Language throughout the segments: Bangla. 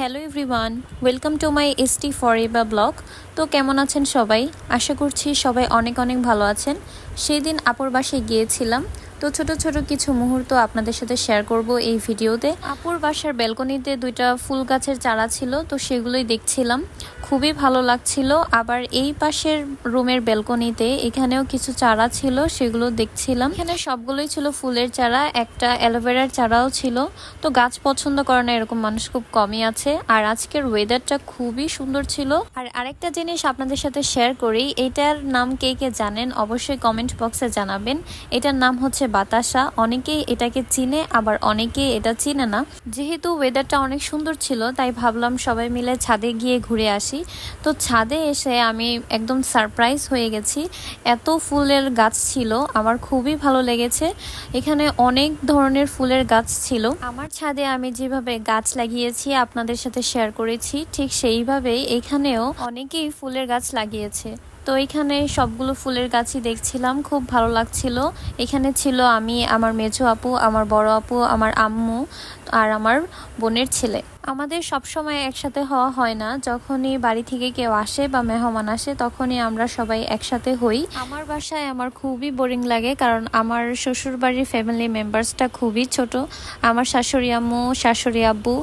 Hello everyone welcome to my ST for এবা ব্লগ তো কেমন আছেন সবাই? আশা করছি সবাই অনেক অনেক ভালো আছেন। সেই দিন আপুর বাসায় গিয়েছিলাম। তো ছোট ছোট কিছু মুহূর্ত আপনাদের সাথে শেয়ার করব এই ভিডিওতে। আপুর বাসার ব্যালকনিতে দুইটা ফুল গাছের চারা ছিল, তো সেগুলোই দেখছিলাম। খুবই ভালো লাগছিল। আবার এই পাশের রুমের ব্যালকনিতে এখানেও কিছু চারা ছিল, সেগুলো দেখছিলাম। এখানে সবগুলোই ছিল ফুলের চারা, একটা অ্যালোভেরার চারাও ছিল। তো গাছ পছন্দ করে না এরকম মানুষ খুব কমই আছে। আর আজকের ওয়েদারটা খুবই সুন্দর ছিল। আর আরেকটা জিনিস আপনাদের সাথে শেয়ার করি, এটার নাম কে কে জানেন অবশ্যই কমেন্ট বক্সে জানাবেন। এটার নাম হচ্ছে বাতাসা। অনেকেই এটাকে চিনে, আবার অনেকেই এটা চিনে না। যেহেতু ওয়েদারটা অনেক সুন্দর ছিল, তাই ভাবলাম সবাই মিলে ছাদে গিয়ে ঘুরে আসি। তো ছাদে এসে আমি একদম সারপ্রাইজ হয়ে গেছি। এত ফুলের গাছ ছিল, আমার খুবই ভালো লেগেছে। এখানে অনেক ধরনের ফুলের গাছ ছিল। আমার ছাদে আমি যেভাবে গাছ লাগিয়েছি, আপনাদের সাথে শেয়ার করেছি, ঠিক সেইভাবেই এখানেও অনেকেই ফুলের গাছ লাগিয়েছে। তো এখানে সবগুলো ফুলের গাছই দেখছিলাম, খুব ভালো লাগছিল। এখানে ছিল আমি, আমার মেজো আপু, আমার বড় আপু, আমার আম্মু আর আমার বোনের ছেলে। আমাদের সব সময় একসাথে হওয়া হয় না। যখনই বাড়ি থেকে কেউ আসে বা মেহমান আসে, তখনই আমরা সবাই একসাথে হই। আমার বাসায় আমার খুবই বোরিং লাগে, কারণ আমার শ্বশুর বাড়ির ফ্যামিলি মেম্বার্সটা খুবই ছোট। আমার শাশুড়ি আম্মু, শাশুড়ি আব্বু,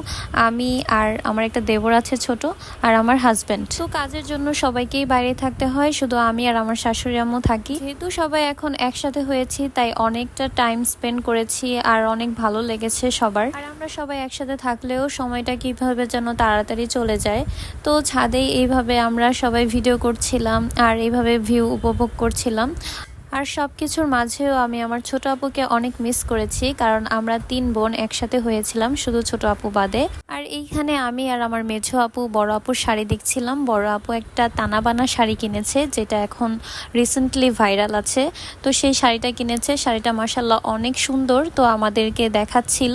আমি আর আমার একটা দেবর আছে ছোট, আর আমার হাজব্যান্ড তো কাজের জন্য সবাইকেই বাইরে থাকতে হয়, শুধু আমি আর আমার শাশুড়ি আম্মু থাকি। যেহেতু সবাই এখন একসাথে হয়েছি, তাই অনেকটা টাইম স্পেন্ড করেছি, আর অনেক ভালো লেগেছে সবার। আর আমরা সবাই একসাথে থাকলেও সময়টা কীভাবে যেন তাড়াতাড়ি চলে যায়। তো ছাদেই এইভাবে আমরা সবাই ভিডিও করছিলাম আর এইভাবে ভিউ উপভোগ করছিলাম। আর সব কিছুর মাঝেও আমি আমার ছোট আপুকে অনেক মিস করেছি, কারণ আমরা তিন বোন একসাথে হয়েছিলাম শুধু ছোট আপু বাদে। আর এইখানে আমি আর আমার মেঝো আপু, বড় আপুর শাড়ি দেখছিলাম। বড় আপু একটা তানাবানা শাড়ি কিনেছে, যেটা এখন রিসেন্টলি ভাইরাল আছে। তো সেই শাড়িটা কিনেছে, শাড়িটা মাসাল্লাহ অনেক সুন্দর। তো আমাদেরকে দেখাচ্ছিল,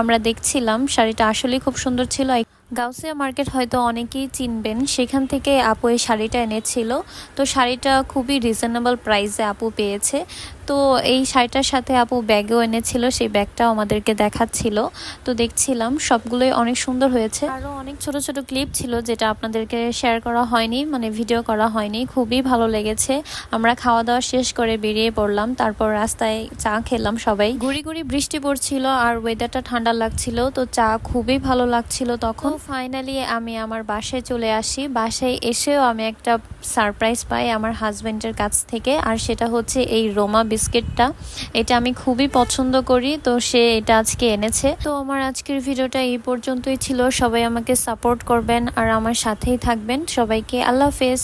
আমরা দেখছিলাম, শাড়িটা আসলেই খুব সুন্দর ছিল। গাউসিয়া মার্কেট হয়তো অনেকেই চিনবেন। সেখান থেকে আপু এই শাড়িটা এনেছিল। তো শাড়িটা খুবই রিজনেবল প্রাইসে আপু পেয়েছে। তো এই শাড়িটার সাথে আপু ব্যাগও এনেছিল, সেই ব্যাগটাও আমাদেরকে দেখাচ্ছিল। তো দেখছিলাম, সবগুলোই অনেক সুন্দর হয়েছে। আরও অনেক ছোট ছোট ক্লিপ ছিল যেটা আপনাদেরকে শেয়ার করা হয়নি মানে ভিডিও করা হয়নি। খুবই ভালো লেগেছে। আমরা খাওয়া দাওয়া শেষ করে বেরিয়ে পড়লাম, তারপর রাস্তায় চা খেলাম সবাই। গুড়ি ঘুরি বৃষ্টি পড়ছিল আর ওয়েদারটা ঠান্ডা লাগছিল, তো চা খুবই ভালো লাগছিল তখন। ফাইনালি আমি আমার বাসায় চলে আসি। বাসায় এসেও আমি একটা সারপ্রাইজ পাই আমার হাজব্যান্ডের কাছ থেকে, আর সেটা হচ্ছে এই রোমা বিস্কিটটা। এটা আমি খুবই পছন্দ করি, তো সে এটা আজকে এনেছে। তো আমার আজকের ভিডিওটা এই পর্যন্তই ছিল। সবাই আমাকে সাপোর্ট করবেন আর আমার সাথেই থাকবেন। সবাইকে আল্লাহ হাফেজ।